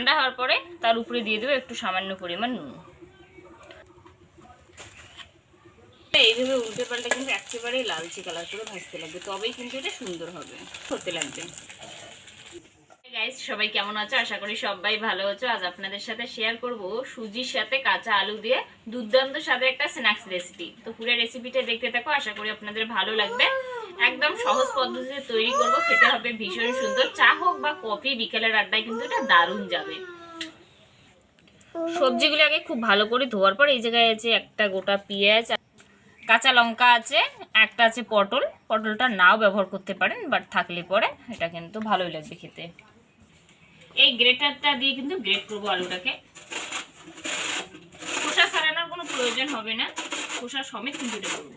ঠান্ডা হওয়ার পরে তার উপরে দিয়ে দেবো একটু সামান্য পরিমাণ নুন। এইভাবে উল্টে পাল্টে কিন্তু একেবারেই লালচে কালার করে ভাজতে লাগবে, তবেই কিন্তু এটা সুন্দর হবে করতে লাগবে। গাইস সবাই কেমন আছো? আশা করি সবাই ভালো আছো। আজ আপনাদের সাথে শেয়ার করব সুজির সাথে কাঁচা আলু দিয়ে দুর্দান্ত স্বাদের একটা স্ন্যাক্স রেসিপি তো পুরো রেসিপিটা দেখতে থাকো, আশা করি আপনাদের ভালো লাগবে। একদম সহজ পদ্ধতিতে তৈরি করব, খেতে হবে ভীষণ সুন্দর। চা হোক বা কফি বিকেলের আড্ডায় কিন্তু এটা দারুণ যাবে। সবজিগুলো আগে খুব ভালো করে ধোয়ার পর এই জায়গায় আছে একটা গোটা পেঁয়াজ, কাঁচা লঙ্কা আছে, একটা আছে পটল। পটলটা নাও ব্যবহার করতে পারেন বাট থাকলে পরে এটা কিন্তু ভালোই লাগবে খেতে। এই গ্রেটারটা দিয়ে কিন্তু গ্রেট করব আলুটাকে। খোসা ছাড়ানোর কোনো প্রয়োজন হবে না। খোসা সমেত কিন্তু এটা করব।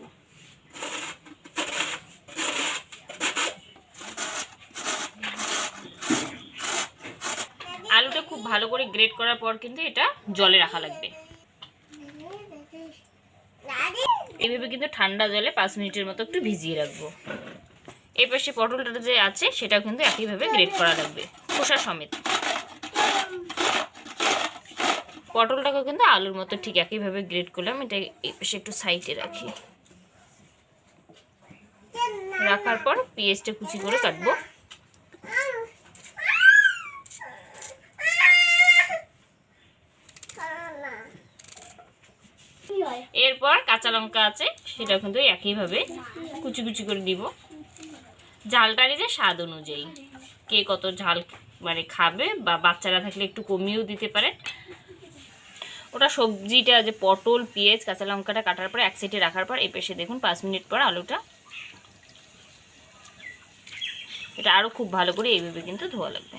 আলুটা খুব ভালো করে গ্রেট করার পর কিন্তু এটা জলে রাখা লাগবে। এভাবে কিন্তু ঠান্ডা জলে পাঁচ মিনিটের মতো একটু ভিজিয়ে রাখব। এই পাশে পটলটা যে আছে, সেটাও কিন্তু একইভাবে গ্রেট করা লাগবে। খোসা সমেত। পটলটাকে কিন্তু আলুর মতো ঠিক একইভাবে গ্রেড করলাম। এটা এই পাশে একটু সাইডে রাখি। রাখার পর পেঁয়াজটা কুচি করে কাটবো। এরপর কাঁচা লঙ্কা আছে, সেটা কিন্তু একইভাবে কুচি কুচি করে দিব। ঝালটা নিজে স্বাদ অনুযায়ী, কে কত ঝাল মানে খাবে বা বাচ্চারা থাকলে একটু কমিয়েও দিতে পারে। ওটা সবজিটা যে পটল, পেঁয়াজ, কাঁচা লঙ্কাটা কাটার পর এক সাইডে রাখার পর এই পাশে দেখুন পাঁচ মিনিট পর আলুটা এটা আরও খুব ভালো করে এইভাবে কিন্তু ধোয়া লাগবে।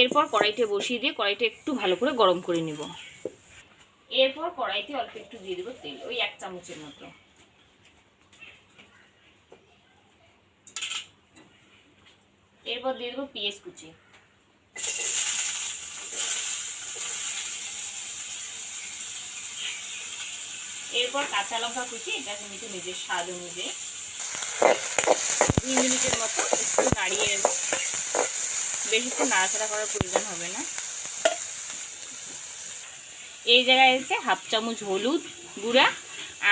এরপর কড়াইতে বসিয়ে দিয়ে কড়াইটা একটু ভালো করে গরম করে নিব। এরপর কড়াইতে অল্প একটু দিয়ে দেবো তেল, ওই এক চামচের মতো। এরপর দিয়ে দেবো পেঁয়াজ কুচি। এরপর কাঁচা লঙ্কা কুচি এটা কিন্তু নিজের স্বাদ অনুযায়ী। দুই মিনিটের মতো একটু নাড়িয়ে বেশি বেশিক্ষণ নাড়াচাড়া করার প্রয়োজন হবে না। এই জায়গায় এসে হাফ চামচ হলুদ গুঁড়া,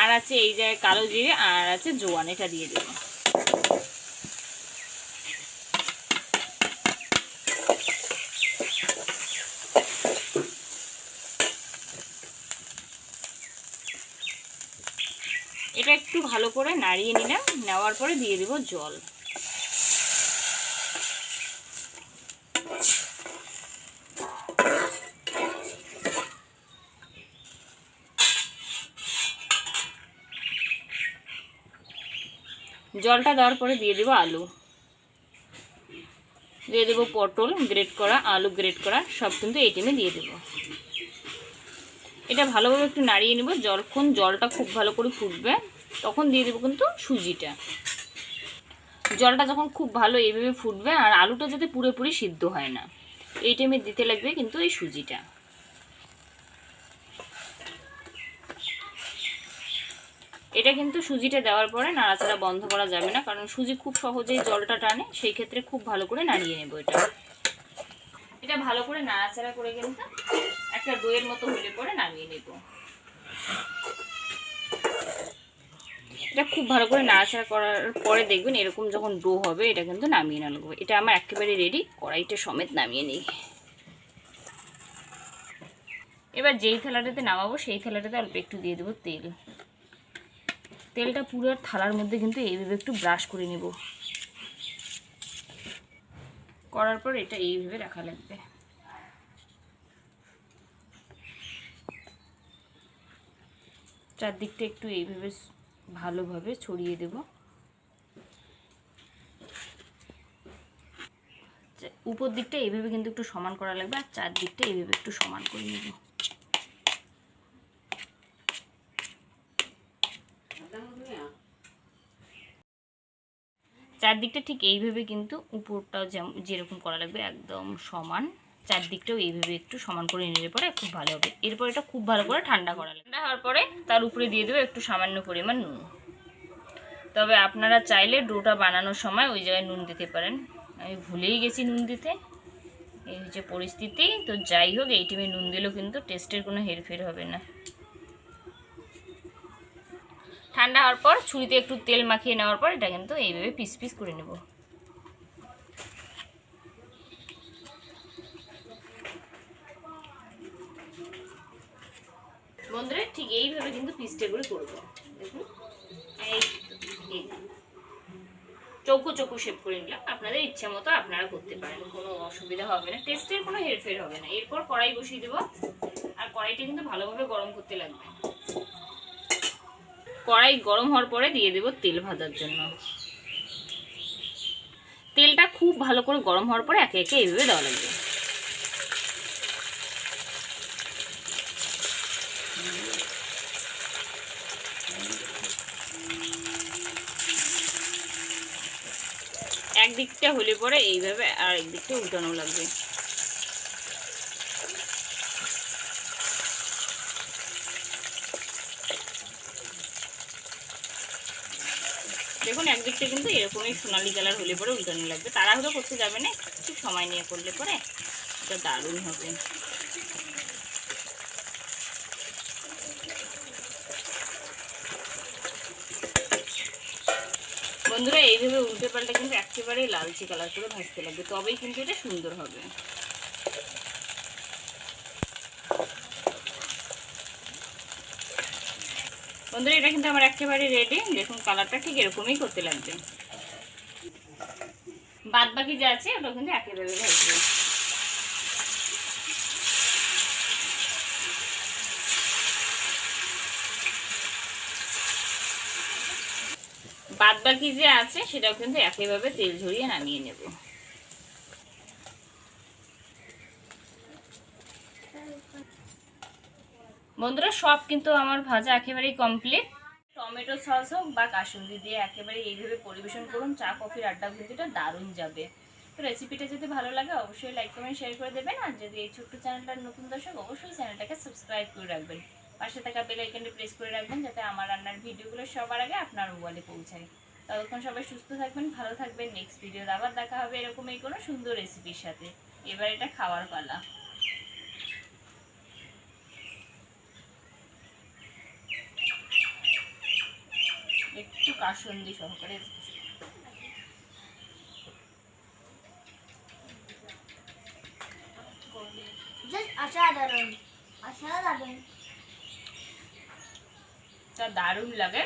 আর আছে এই জায়গায় কালো জিরে, আর আছে জোয়ান, এটা দিয়ে দেবো। এটা একটু ভালো করে নাড়িয়ে নিলাম, নেওয়ার পরে দিয়ে দেবো জল। জলটা দেওয়ার পরে দিয়ে দেবো আলু। দিয়ে দেবো পটল গ্রেট করা, আলু গ্রেট করা, সব কিন্তু এই টাইমে দিয়ে দেবো। এটা ভালোভাবে একটু নাড়িয়ে নেব, যখন জলটা খুব ভালো করে ফুটবে, তখন দিয়ে দেবো কিন্তু সুজিটা। জলটা যখন খুব ভালো এইভাবে ফুটবে, আর আলুটা যাতে পুরোপুরি সিদ্ধ হয় না, এই টাইমে দিতে লাগবে কিন্তু এই সুজিটা। এটা কিন্তু সুজিটা দেওয়ার পরে নাড়াচাড়া বন্ধ করা যাবে না, কারণ সুজি খুব সহজেই জলটা টানে, সেই ক্ষেত্রে খুব ভালো করে নাড়িয়ে নেব এটা। এটা ভালো করে নাড়াচাড়া করে কিন্তু একটা দইয়ের মতো হলে পরে নামিয়ে নেব। এটা খুব ভালো করে নাড়াচাড়া করার পরে দেখবেন এরকম যখন ডো হবে, এটা কিন্তু নামিয়ে না লাগবে। এটা আমার একেবারে রেডি কড়াইটা সমেত নামিয়ে নিই। এবার যেই থালাটাতে নামাবো, সেই থালাটাতে অল্প একটু দিয়ে দেবো তেল। তেলটা পুরো থালার মধ্যে কিন্তু এইভাবে একটু ব্রাশ করে নেব। করার পর এটা এইভাবে রাখা লাগবে। চারদিকটা একটু এইভাবে ভালোভাবে ছড়িয়ে দেব। উপর দিকটা এইভাবে কিন্তু একটু সমান করা লাগবে আর চারদিকটা এইভাবে একটু সমান করে নেব। চারদিকটা ঠিক এইভাবে কিন্তু উপরটাও যেমন যেরকম করা লাগবে একদম সমান। চারদিকটাও এইভাবে একটু সমান করে নিলে পরে খুব ভালো হবে। এরপর এটা খুব ভালো করে ঠান্ডা করা লাগবে। ঠান্ডা হওয়ার পরে তার উপরে দিয়ে দেবো একটু সামান্য পরিমাণ নুন। তবে আপনারা চাইলে ডোটা বানানোর সময় ওই জায়গায় নুন দিতে পারেন। আমি ভুলেই গেছি নুন দিতে। এই হচ্ছে পরিস্থিতি। তো যাই হোক, এই টাইমে নুন দিলেও কিন্তু টেস্টের কোনো হেরফের হবে না। ঠান্ডা হওয়ার পর ছুরিতে একটু তেল মাখিয়ে নেওয়ার পর এটা কিন্তু এইভাবে পিস পিস করে নেব। বন্ধুরা, ঠিক এইভাবে কিন্তু পিসটেগুলো করব। দেখুন। চৌকো চৌকো শেপ করে নিলাম। আপনাদের ইচ্ছা মতো আপনারা করতে পারেন, কোনো অসুবিধা হবে না। টেস্টের কোনো হেরফের হবে না। এরপর কড়াই বসিয়ে দেবো। আর কড়াইটা কিন্তু ভালোভাবে গরম করতে লাগবে। কড়াই গরম হওয়ার পরে দিয়ে দেব তেল ভাজার জন্য। তেলটা খুব ভালো করে গরম হওয়ার পরে একে একে এইভাবে দেওয়া লাগবে। একদিকটা হলে পরে এইভাবে আর একদিকটা উল্টানো লাগবে। দেখুন, একদিকটা কিন্তু এরকমই সোনালি কালার হলে পরে উল্টানো লাগবে। তাড়াহুড়ো করতে যাবে না, একটু সময় নিয়ে করলে পরে এটা দারুণ হবে। বন্ধুরা, এইভাবে উল্টে পাল্টে কিন্তু একেবারেই লালচে কালার করে ভাজতে লাগবে, তবেই কিন্তু এটা সুন্দর হবে। বন্ধুরা, এটা কিন্তু আমার একেবারে রেডি দেখুন কালারটা ঠিক এরকমই করতে লাগবে। বাদ বাকি যা আছে, ওটা কিন্তু একেবারে ভাজবে বাদ বাকি যে আছে, সেটাও কিন্তু একইভাবে তেল ঝরিয়ে নামিয়ে নেব। বন্ধুরা, সব কিন্তু আমার ভাজা একেবারেই কমপ্লিট টমেটো সস হোক বা কাসুন্দি দিয়ে একেবারে এইভাবে পরিবেশন করুন, চা, কফির আড্ডা কিন্তু দারুণ যাবে। তো রেসিপিটা যদি ভালো লাগে, অবশ্যই লাইক কমেন্ট শেয়ার করে দেবেন। আর যদি এই ছোট্ট চ্যানেলটার নতুন দর্শক, অবশ্যই চ্যানেলটাকে সাবস্ক্রাইব করে রাখবেন। পাশে থাকা বেল আইকনটি প্রেস করে রাখবেন, যাতে আমার রান্নার ভিডিওগুলো সবার আগে আপনার মোবাইলে পৌঁছায়। ততক্ষণ সবাই সুস্থ থাকবেন, ভালো থাকবেন। নেক্সট ভিডিওতে আবার দেখা হবে এরকমই কোনো সুন্দর রেসিপির সাথে। এবার এটা খাওয়ার পালা একটু কাসন্দি সহকারে দারুণ লাগে।